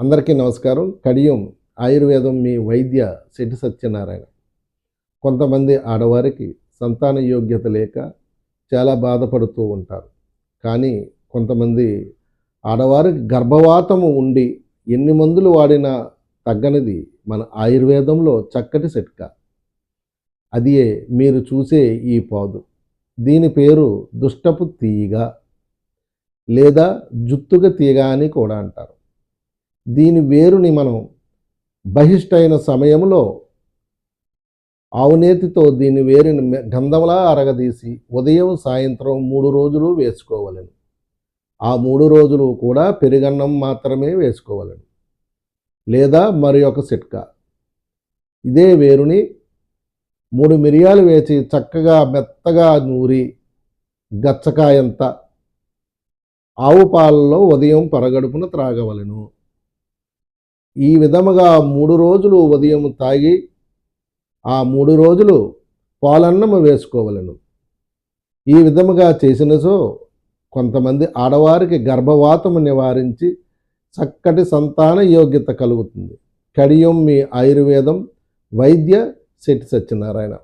అందరికీ నమస్కారం. కడియం ఆయుర్వేదం మీ వైద్య శెట్టి సత్యనారాయణ. కొంతమంది ఆడవారికి సంతాన యోగ్యత లేక చాలా బాధపడుతూ ఉంటారు. కానీ కొంతమంది ఆడవారికి గర్భవాతము ఉండి ఎన్ని మందులు వాడినా తగ్గనిది మన ఆయుర్వేదంలో చక్కటి సెట్క. అది మీరు చూసే ఈ పాదు. దీని పేరు దుష్టపు తీగ లేదా జుత్తుగ తీగ అని కూడా అంటారు. దీని వేరుని మనం బహిష్టైన సమయంలో ఆవునేతితో దీని వేరుని గంధంలా అరగదీసి ఉదయం సాయంత్రం మూడు రోజులు వేసుకోవలను. ఆ మూడు రోజులు కూడా పెరుగన్నం మాత్రమే వేసుకోవలను. లేదా మరి ఒక సిట్కా. ఇదే వేరుని మూడు మిరియాలు వేసి చక్కగా మెత్తగా నూరి గచ్చకాయంత ఆవు పాలలో ఉదయం పరగడుపున త్రాగవలెను. ఈ విధముగా మూడు రోజులు ఉదయం తాగి ఆ మూడు రోజులు పాలన్నము వేసుకోవలను. ఈ విధముగా చేసినచో కొంతమంది ఆడవారికి గర్భవాతము నివారించి చక్కటి సంతాన యోగ్యత కలుగుతుంది. కడియం మీ ఆయుర్వేదం వైద్య శెట్టి సత్యనారాయణ.